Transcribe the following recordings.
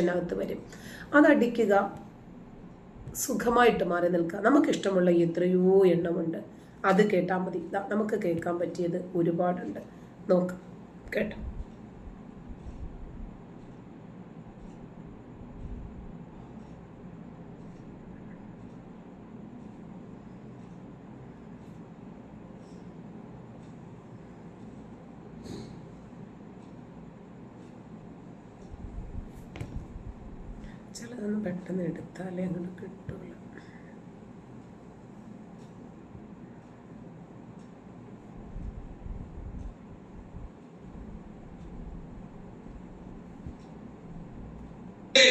അതിനകത്ത് വരും. അതടിക്കുക. സുഖമായിട്ട് മാറി നിൽക്കുക. നമുക്കിഷ്ടമുള്ള എത്രയോ എണ്ണമുണ്ട്. അത് കേട്ടാൽ മതി. നമുക്ക് കേൾക്കാൻ പറ്റിയത് ഒരുപാടുണ്ട്. നോക്കാം. കേട്ടോ. ചിലതൊന്നും പെട്ടെന്ന് എടുത്താലേ അങ്ങോട്ട് കിട്ടൂല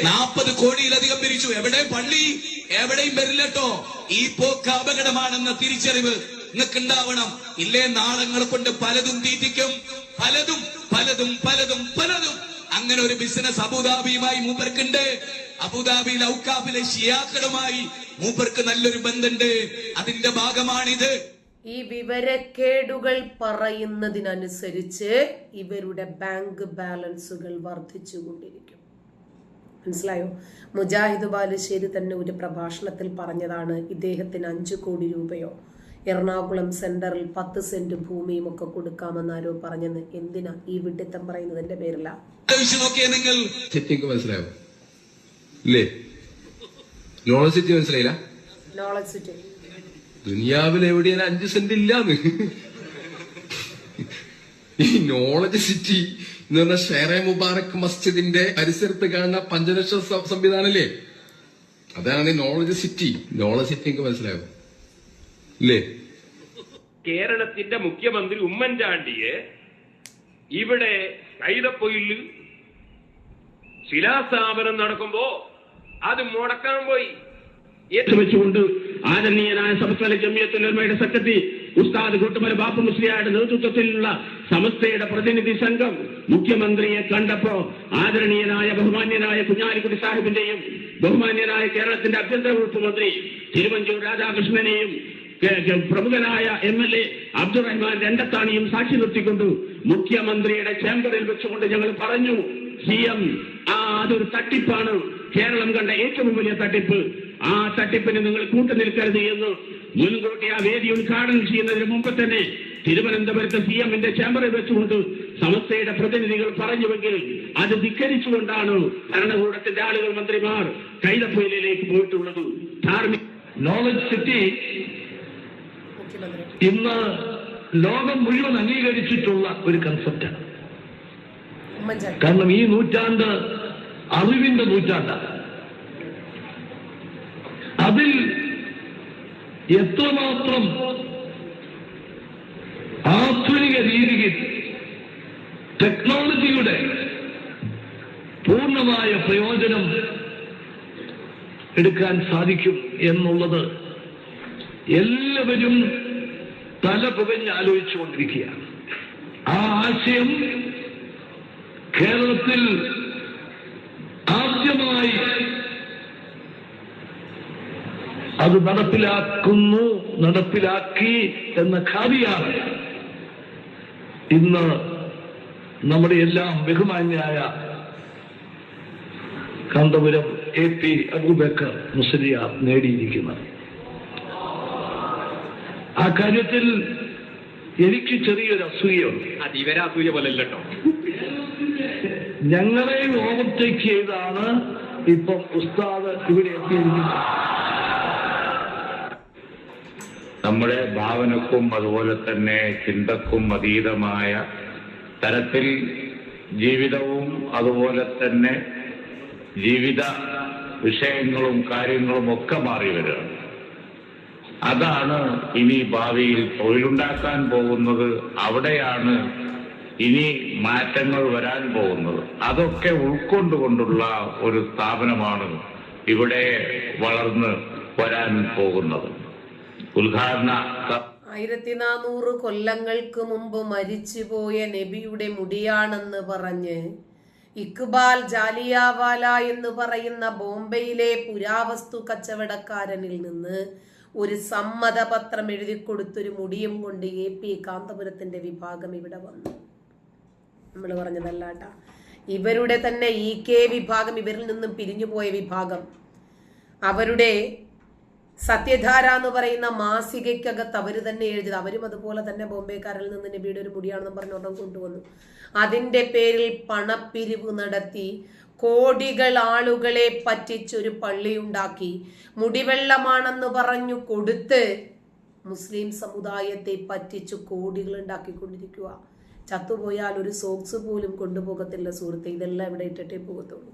നാൽപ്പത് കോടിയിലധികം പിരിച്ചു. എവിടെ പള്ളി? എവിടെയും വരില്ലട്ടോ ഈ പോക്ക് അപകടമാണെന്ന തിരിച്ചറിവ് നിങ്ങൾക്ക് ഉണ്ടാവണം ഇല്ലേ നാളങ്ങൾ കൊണ്ട് പലതും തീറ്റിക്കും. പലതും പലതും പലതും പലതും. അങ്ങനെ ഒരു ബിസിനസ് അബുദാബിയുമായി മൂപ്പർക്കുണ്ട്. അബുദാബി ലൗക്കാബിലെ ഷിയാക്കളുമായി മൂപ്പർക്ക് നല്ലൊരു ബന്ധമുണ്ട് അതിന്റെ ഭാഗമാണിത്. ഈ വിവരക്കേടുകൾ പറയുന്നതിനനുസരിച്ച് ഇവരുടെ ബാങ്ക് ബാലൻസുകൾ വർദ്ധിച്ചുകൊണ്ടിരിക്കും. മനസ്സിലായോ? മുജാഹിദ് ബാലുശ്ശേരി തന്നെ ഒരു പ്രഭാഷണത്തിൽ പറഞ്ഞതാണ് ഇദ്ദേഹത്തിന് അഞ്ചു കോടി രൂപയോ എറണാകുളം സെന്ററിൽ പത്ത് സെന്റ് ഭൂമിയും ഒക്കെ കൊടുക്കാമെന്ന് ആരോ പറഞ്ഞെന്ന് എന്തിനാ ഈ വിഡിത്തം പറയുന്നതിന്റെ പേരില? മനസ്സിലായോ? ഇല്ലേ? നോളജ് സിറ്റി മനസ്സിലായില്ല? നോളജ് സിറ്റി ദുനിയാവിൽ എവിടെയാണ് അഞ്ച് സെന്റ് ഇല്ലാന്ന്. ഈ നോളജ് സിറ്റി എന്ന് പറഞ്ഞ ഷേറെ മുബാറക് മസ്ജിദിന്റെ പരിസരത്ത് കാണുന്ന പഞ്ചലക്ഷ സ- സംവിധാനല്ലേ അതാണ് നോളജ് സിറ്റി നോളജ് സിറ്റി എനിക്ക് മനസ്സിലായോ? ഇല്ലേ കേരളത്തിന്റെ മുഖ്യമന്ത്രി ഉമ്മൻചാണ്ടിയെ ഇവിടെ കൈതപ്പൊയിൽ ശിലാസ്ഥാപനം നടക്കുമ്പോ അത് മുടക്കാൻ പോയി. ഏറ്റുവെച്ചുകൊണ്ട് ആദരണീയനായ സംസ്ഥാന ജമിയത്തുലമയുടെ സെക്രട്ടറി ഉസ്താദ് കൂട്ടുമല ബാപ്പു മുസ്ലിയായുടെ നേതൃത്വത്തിലുള്ള സമസ്തയുടെ പ്രതിനിധി സംഘം മുഖ്യമന്ത്രിയെ കണ്ടപ്പോ ആദരണീയനായ ബഹുമാന്യനായ കുഞ്ഞാലിക്കുട്ടി സാഹിബിന്റെയും ബഹുമാന്യനായ കേരളത്തിന്റെ ആഭ്യന്തര വകുപ്പ് മന്ത്രി തിരുവഞ്ചൂർ രാധാകൃഷ്ണനെയും പ്രമുഖനായ M L A Abdul Rahman രണ്ടത്താണിയും സാക്ഷി നിർത്തിക്കൊണ്ട് മുഖ്യമന്ത്രിയുടെ ചേംബറിൽ വെച്ചുകൊണ്ട് ഞങ്ങൾ പറഞ്ഞു സി എം ആ അതൊരു തട്ടിപ്പാണ്. കേരളം കണ്ട ഏറ്റവും വലിയ തട്ടിപ്പ്. ആ തട്ടിപ്പിന് നിങ്ങൾ കൂട്ടുനിൽക്കരുത് എന്ന് മുൻകൂട്ടി ആ വേദി ഉദ്ഘാടനം ചെയ്യുന്നതിന് മുമ്പ് തന്നെ തിരുവനന്തപുരത്ത് സി എമ്മിന്റെ ചേംബറിൽ വെച്ചുകൊണ്ട് സമസ്തയുടെ പ്രതിനിധികൾ പറഞ്ഞുവെങ്കിൽ അത് ധിക്കരിച്ചുകൊണ്ടാണ് ഭരണകൂടത്തിന്റെ ആളുകൾ മന്ത്രിമാർ കൈതപ്പൊയിലേക്ക് പോയിട്ടുള്ളത്. ധാർമ്മിക നോളജ് സിറ്റി ഇന്ന് ലോകം മുഴുവൻ അംഗീകരിച്ചിട്ടുള്ള ഒരു കൺസെപ്റ്റാണ് കാരണം ഈ നൂറ്റാണ്ട് അറിവിന്റെ നൂറ്റാണ്ടാണ് അതിൽ എത്രമാത്രം ആധുനിക രീതിയിൽ ടെക്നോളജിയുടെ പൂർണമായ പ്രയോജനം എടുക്കാൻ സാധിക്കും എന്നുള്ളത് എല്ലാവരും തല പുകഞ്ഞ് ആലോചിച്ചുകൊണ്ടിരിക്കുകയാണ്. ആ ആശയം കേരളത്തിൽ ആദ്യമായി അത് നടപ്പിലാക്കുന്നു നടപ്പിലാക്കി എന്ന ഖാദിയാണ് ഇന്ന് നമ്മുടെ എല്ലാം ബഹുമാന്യായ കാന്തപുരം എ പി അബൂബക്കർ മുസ്ലിയാർ നേടിയിരിക്കുന്നത്. ആ കാര്യത്തിൽ എനിക്ക് ചെറിയൊരു അസൂയുണ്ട് അത് പോലെ പോലല്ലോ ഞങ്ങളെ ഓവർടേക്ക് ചെയ്താണ് ഇപ്പം ഉസ്താദ് ഇവിടെ എത്തിയിരിക്കുന്നത്. നമ്മുടെ ഭാവനക്കും അതുപോലെ തന്നെ ചിന്തക്കും അതീതമായ തരത്തിൽ ജീവിതവും അതുപോലെ തന്നെ ജീവിത വിഷയങ്ങളും കാര്യങ്ങളും ഒക്കെ മാറി വരികയാണ്. അതാണ് ഇനി ഭാവിയിൽ തൊഴിലുണ്ടാക്കാൻ പോകുന്നത്. അവിടെയാണ് ഇനി മാറ്റങ്ങൾ വരാൻ പോകുന്നത്. അതൊക്കെ ഉൾക്കൊണ്ടുകൊണ്ടുള്ള ഒരു സ്ഥാപനമാണ് ഇവിടെ വളർന്ന് വരാൻ പോകുന്നത്. ഉദ്ഘാടന ആയിരത്തി നാനൂറ് കൊല്ലങ്ങൾക്ക് മുമ്പ് മരിച്ചുപോയ നബിയുടെ മുടിയാണെന്ന് പറഞ്ഞ് ഇക്ബാൽ ജാലിയാവാല എന്ന് പറയുന്ന ബോംബെയിലെ പുരാവസ്തു കച്ചവടക്കാരനിൽ നിന്ന് ഒരു സമ്മതപത്രം എഴുതി കൊടുത്തൊരു മുടിയും കൊണ്ട് എ പി കാന്തപുരത്തിന്റെ വിഭാഗം ഇവിടെ വന്നു. നമ്മൾ പറഞ്ഞതല്ലാട്ട. ഇവരുടെ തന്നെ ഇ കെ വിഭാഗം ഇവരിൽ നിന്നും പിരിഞ്ഞുപോയ വിഭാഗം. അവരുടെ സത്യധാര എന്ന് പറയുന്ന മാസികയ്ക്കകത്ത് അവർ തന്നെ എഴുതി അവരും അതുപോലെ തന്നെ ബോംബെക്കാരിൽ നിന്ന് നബിയുടെ ഒരു മുടിയാണെന്ന് പറഞ്ഞോട്ടം കൊണ്ടുവന്നു. അതിന്റെ പേരിൽ പണപ്പിരിവ് നടത്തി കോടികൾ ആളുകളെ പറ്റിച്ചൊരു പള്ളിയുണ്ടാക്കി മുടിവെള്ളമാണെന്ന് പറഞ്ഞു കൊടുത്ത് മുസ്ലിം സമുദായത്തെ പറ്റിച്ചു കോടികൾ ഉണ്ടാക്കിക്കൊണ്ടിരിക്കുക ചത്തുപോയാൽ ഒരു സോക്സ് പോലും കൊണ്ടുപോകത്തില്ല സുഹൃത്തെ. ഇതെല്ലാം ഇവിടെ ഇട്ടിട്ടേ പോകത്തുള്ളൂ.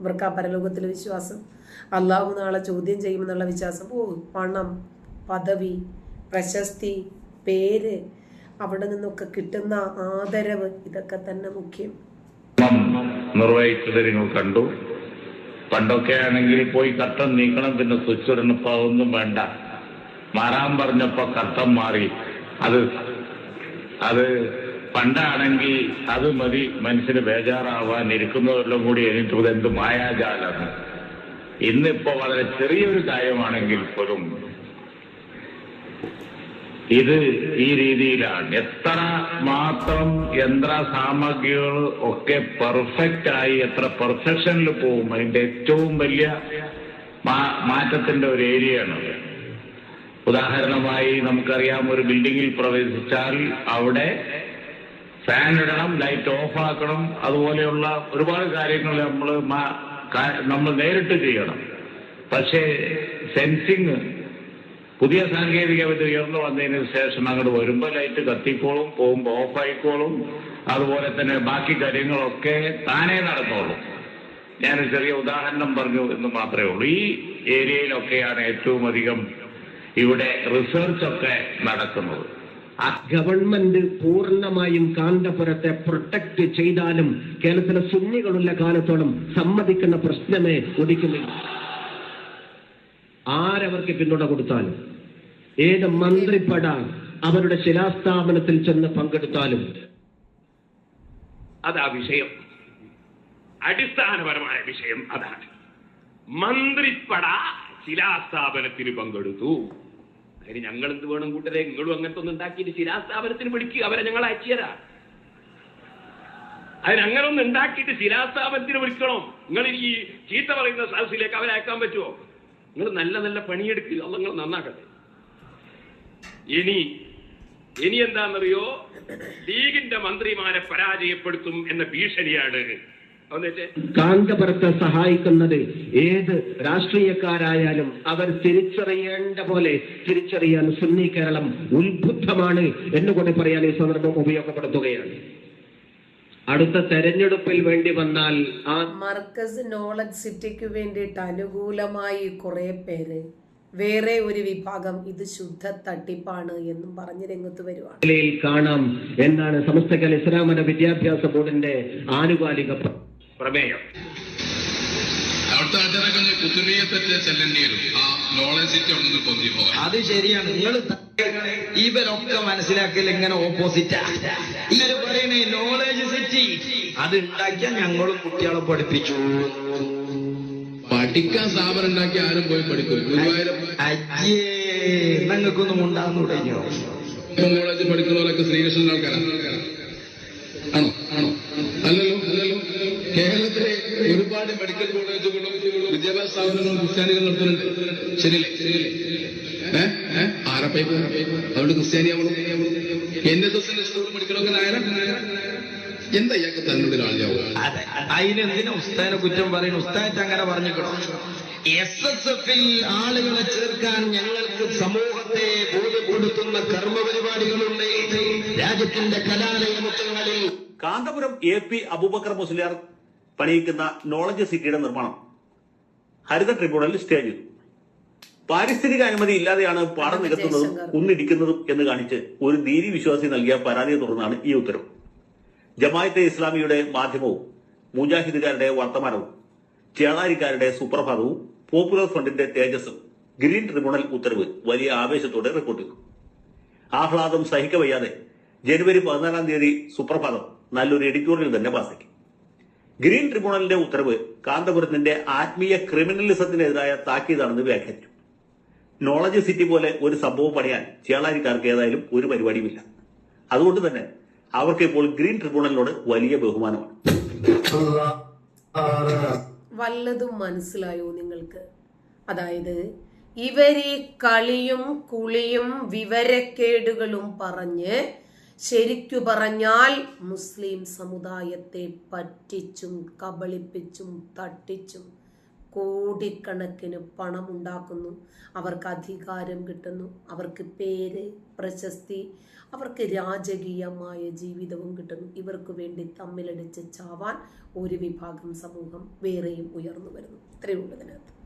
ഇവർക്ക് ആ പരലോകത്തിലെ വിശ്വാസം. അള്ളാഹു നാളെ ചോദ്യം ചെയ്യുമെന്നുള്ള വിശ്വാസം. ഓ പണം പദവി പ്രശസ്തി പേര് അവിടെ നിന്നൊക്കെ കിട്ടുന്ന ആദരവ് ഇതൊക്കെ തന്നെ മുഖ്യം. നിർവഹിച്ചത് നിങ്ങൾ കണ്ടു. പണ്ടൊക്കെ ആണെങ്കിൽ പോയി കട്ടൻ നീക്കണം പിന്നെ സ്വിച്ച് ഇടണപ്പോ അതൊന്നും വേണ്ട. മാറാൻ പറഞ്ഞപ്പോ കട്ടൻ മാറി. അത് അത് പണ്ടാണെങ്കിൽ അത് മതി മനുഷ്യന് ബേജാറാവാൻ ഇരിക്കുന്നവരെല്ലാം കൂടി എനിക്ക് എന്ത് മായാജാലാണ് ഇന്നിപ്പോ വളരെ ചെറിയൊരു കാര്യമാണെങ്കിൽ പോലും ഇത് ഈ രീതിയിലാണ്. എത്ര മാത്രം യന്ത്ര സാമഗ്രികൾ ഒക്കെ പെർഫെക്റ്റ് ആയി എത്ര പെർഫെക്ഷനിൽ പോകും അതിന്റെ ഏറ്റവും വലിയ മാറ്റത്തിന്റെ ഒരു ഏരിയയാണ് ഉദാഹരണമായി നമുക്കറിയാം ഒരു ബിൽഡിങ്ങിൽ പ്രവേശിച്ചാൽ അവിടെ ഫാൻ ഇടണം ലൈറ്റ് ഓഫ് ആക്കണം അതുപോലെയുള്ള ഒരുപാട് കാര്യങ്ങൾ നമ്മൾ നമ്മൾ നേരിട്ട് ചെയ്യണം. പക്ഷേ സെൻസിങ് പുതിയ സാങ്കേതിക വിദ്യ ഉയർന്നു വന്നതിന് ശേഷം അങ്ങോട്ട് വരുമ്പോൾ ലൈറ്റ് കത്തിക്കോളും പോകുമ്പോൾ ഓഫായിക്കോളും അതുപോലെ തന്നെ ബാക്കി കാര്യങ്ങളൊക്കെ താനേ നടന്നോളും. ഞാനൊരു ചെറിയ ഉദാഹരണം പറഞ്ഞു എന്ന് മാത്രമേ ഉള്ളൂ. ഈ ഏരിയയിലൊക്കെയാണ് ഏറ്റവും അധികം ഇവിടെ റിസർച്ച് ഒക്കെ നടക്കുന്നത്. ഗവൺമെന്റ് പൂർണമായും കാന്തപുരത്തെ പ്രൊട്ടക്ട് ചെയ്താലും കേരളത്തിലെ സുന്നികളുള്ള കാലത്തോളം സമ്മതിക്കുന്ന പ്രശ്നമേ ഉദിക്കുന്നില്ല ആരവർക്ക് പിന്തുണ കൊടുത്താലും. ഏത് മന്ത്രിപ്പട അവരുടെ ശിലാസ്ഥാപനത്തിൽ ചെന്ന് പങ്കെടുത്താലും അതാ വിഷയം. അടിസ്ഥാനപരമായ വിഷയം അതാണ്. മന്ത്രിപ്പട ശിലാസ്ഥാപനത്തിന് പങ്കെടുത്തു. അതിന് ഞങ്ങൾ എന്ത് വേണം കൂട്ടരെ? നിങ്ങളും അങ്ങനത്തെ ഒന്ന് ഉണ്ടാക്കിയിട്ട് ശിലാസ്ഥാപനത്തിന് വിളിക്കുക അവരെ ഞങ്ങൾ അയച്ചുതരാ അതിന് അങ്ങനെ ഒന്ന് ഉണ്ടാക്കിയിട്ട് ശിലാസ്ഥാപനത്തിന് വിളിക്കണം നിങ്ങൾ ഈ ചീത്ത പറയുന്ന സദസ്സിലേക്ക് അവരെ അയക്കാൻ പറ്റുമോ നിങ്ങൾ നല്ല നല്ല പണിയെടുക്കുക നിങ്ങൾ നന്നാക്കട്ടെ. ഇനി ഇനി എന്താണെന്നറിയോ? ലീഗിന്റെ മന്ത്രിമാരെ പരാജയപ്പെടുത്തും എന്ന ഭീഷണിയാണ്. കാന്തപുരത്തെ സഹായിക്കുന്നത് ഏത് രാഷ്ട്രീയക്കാരായാലും അവർ തിരിച്ചറിയേണ്ട പോലെ തിരിച്ചറിയാൻ സുന്നി കേരളം ഉത്ബുദ്ധമാണ് എന്നുകൂടി പറയാൻ ഈ സന്ദർഭം ഉപയോഗപ്പെടുത്തുകയാണ്. അടുത്ത തെരഞ്ഞെടുപ്പിൽ വേണ്ടി വന്നാൽ ആ മർക്കസ് നോളജ് സിറ്റിക്ക് വേണ്ടിയിട്ട് അനുകൂലമായി കുറെ പേര് വേറെ ഒരു വിഭാഗം ഇത് ശുദ്ധ തട്ടിപ്പാണ് എന്നും പറഞ്ഞ് രംഗത്ത് വരുവാണ്. നിലയിൽ കാണാം എന്നാണ് സമസ്ത കല ഇസ്ലാമത വിദ്യാഭ്യാസ ബോർഡിന്റെ ആനുകാലിക പ്രമേയം. അത് ശരിയാണ്. നിങ്ങൾ ഇവരൊക്കെ മനസ്സിലാക്കൽ ഇങ്ങനെ ഓപ്പോസിറ്റാ ഇവർ പറയണേ നോളജ് സിറ്റി അത് ഉണ്ടാക്കിയാൽ ഞങ്ങളും കുട്ടികളെ പഠിപ്പിച്ചു. പഠിക്കാൻ സ്ഥാപനം ഉണ്ടാക്കി ആരും പോയി പഠിക്കും ഗുരുവായൂരം അയ്യേ നിങ്ങൾക്കൊന്നും ഉണ്ടാകുന്നു കഴിഞ്ഞോ കോളേജ് പഠിക്കുന്നവരൊക്കെ ശ്രീകൃഷ്ണൻ ആൾക്കാരാണ് ആണോ? ആണോ? അല്ലല്ലോ? അല്ലല്ലോ? കേരളത്തിലെ ഒരുപാട് മെഡിക്കൽ കോളേജുകളും വിദ്യാഭ്യാസ സ്ഥാപനങ്ങളും ക്രിസ്ത്യാനികൾ നടത്തുന്നുണ്ട്. ശരിയല്ലേ? ശരിയല്ലേ ഏഹ് ഏഹ് ആരപ്പൈ അതുകൊണ്ട് ക്രിസ്ത്യാനിയാവണം. എൻ എസ് എസിന്റെ സ്കൂൾ പഠിക്കണമൊക്കെ നായര? എന്താ ഇയാൾക്ക് തന്നോട് ആളിയാവുക? അതെ അതിനെന്തിനാ ഉസ്താദിനെ കുറ്റം പറയുന്നു ഉസ്താനത്തെ അങ്ങനെ പറഞ്ഞിക്കണോ എസ് എസ് എഫിൽ ആളുകളെ ചേർക്കാൻ ഞങ്ങൾക്ക് സമൂഹത്തെ ബോധ്യപ്പെടുത്തുന്ന കർമ്മപരിപാടികളുണ്ട്. രാജ്യത്തിന്റെ കലാലയമുറ്റങ്ങളിൽ കാന്തപുരം എ പി അബൂബക്കർ മുസ്ലിയാർ പണിയിക്കുന്ന നോളജ് സിറ്റിയുടെ നിർമ്മാണം ഹരിത ട്രിബ്യൂണലിൽ സ്റ്റേ ചെയ്തു. പാരിസ്ഥിതിക അനുമതി ഇല്ലാതെയാണ് പാടം നികത്തുന്നതും കുന്നിടിക്കുന്നതും എന്ന് കാണിച്ച് ഒരു നീതി വിശ്വാസി നൽകിയ പരാതിയെ തുടർന്നാണ് ഈ ഉത്തരവ്. ജമായത്തെ ഇസ്ലാമിയുടെ മാധ്യമവും മുജാഹിദുകാരുടെ വർത്തമാനവും ചേളാരിക്കാരുടെ സുപ്രഭാതവും പോപ്പുലർ ഫ്രണ്ടിന്റെ തേജസ്സും ഗ്രീൻ ട്രിബ്യൂണൽ ഉത്തരവ് വലിയ ആവേശത്തോടെ റിപ്പോർട്ട് ചെയ്തു ആഹ്ലാദം സഹിക്കവയ്യാതെ ജനുവരി പതിനാലാം തീയതി സുപ്രഭാതം നല്ലൊരു എഡിറ്റോറിയൽ തന്നെ പാസാക്കി ഗ്രീൻ ട്രിബ്യൂണലിന്റെ ഉത്തരവ് കാന്തപുരത്തിന്റെ ആത്മീയ ക്രിമിനലിസത്തിനെതിരായ താക്കീതാണെന്ന് വ്യാഖ്യാനിച്ചു. നോളജ് സിറ്റി പോലെ ഒരു സംഭവം പണിയാൻ ചേളാരിക്കാർക്ക് ഏതായാലും ഒരു പരിപാടിയുമില്ല. അതുകൊണ്ട് തന്നെ അവർക്ക് ഇപ്പോൾ ഗ്രീൻ ട്രിബ്യൂണലിനോട് വലിയ ബഹുമാനമാണ്. വല്ലതും മനസ്സിലായോ നിങ്ങൾക്ക്? അതായത് ഇവരീ കളിയും കുളിയും വിവരക്കേടുകളും പറഞ്ഞ് ശരിക്കു പറഞ്ഞാൽ മുസ്ലിം സമുദായത്തെ പറ്റിച്ചും കബളിപ്പിച്ചും തട്ടിച്ചും കോടിക്കണക്കിന് പണം ഉണ്ടാക്കുന്നു. അവർക്ക് അധികാരം കിട്ടുന്നു. അവർക്ക് പേര് പ്രശസ്തി അവർക്ക് രാജകീയമായ ജീവിതവും കിട്ടുന്നു. ഇവർക്ക് വേണ്ടി തമ്മിലടിച്ച് ചാവാൻ ഒരു വിഭാഗം സമൂഹം വേറെയും ഉയർന്നു വരുന്നു. ഇത്രയേ ഉള്ളൂ